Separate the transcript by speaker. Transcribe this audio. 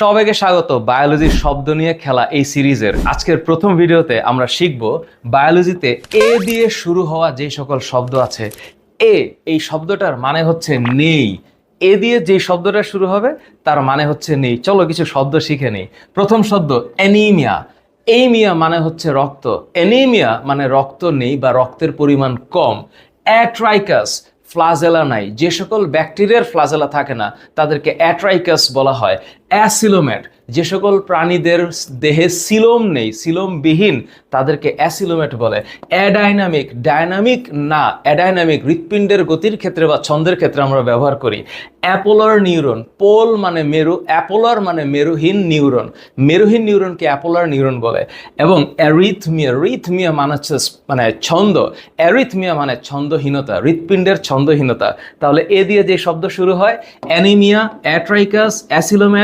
Speaker 1: সবাইকে স্বাগত বায়োলজির শব্দ নিয়ে খেলা এই সিরিজের। আজকের প্রথম ভিডিওতে আমরা শিখব বায়োলজিতে এ দিয়ে শুরু হওয়া যে সকল শব্দ আছে। এ এই শব্দটার মানে হচ্ছে নেই। এ দিয়ে যে শব্দটা শুরু হবে, তার মানে হচ্ছে নেই। চলো কিছু শব্দ শিখে নেই। প্রথম শব্দ অ্যানিমিয়া এইমিয়া মানে হচ্ছে রক্ত। অ্যানিমিয়া মানে রক্ত নেই বা রক্তের পরিমাণ কম। অ্যাট্রাইকাস ফ্লাজেলা নাই। যে সকল ব্যাকটেরিয়ার ফ্লাজেলা থাকে না তাদেরকে অ্যাট্রাইকাস বলা হয়। অ্যাসিলোমেট। যে সকল প্রাণীদের দেহে সিলোম নেই, সিলোমবিহীন, তাদেরকে অ্যাসিলোমেট বলে। অ্যাডাইনামিক, ডাইনামিক না, অ্যাডাইনামিক হৃৎপিণ্ডের গতির ক্ষেত্রে বা ছন্দের ক্ষেত্রে আমরা ব্যবহার করি। অ্যাপোলার নিউরন, পোল মানে মেরু, অ্যাপোলার মানে মেরুহীন নিউরন। মেরুহীন নিউরনকে অ্যাপোলার নিউরন বলে এবং অ্যারিথমিয়া, রিথমিয়া মানে হচ্ছে মানে ছন্দ। অ্যারিথমিয়া মানে ছন্দহীনতা, হৃৎপিণ্ডের ছন্দহীনতা। তাহলে এ দিয়ে যে শব্দ শুরু হয়, অ্যানিমিয়া, অ্যাট্রাইকাস, অ্যাসিলোমেট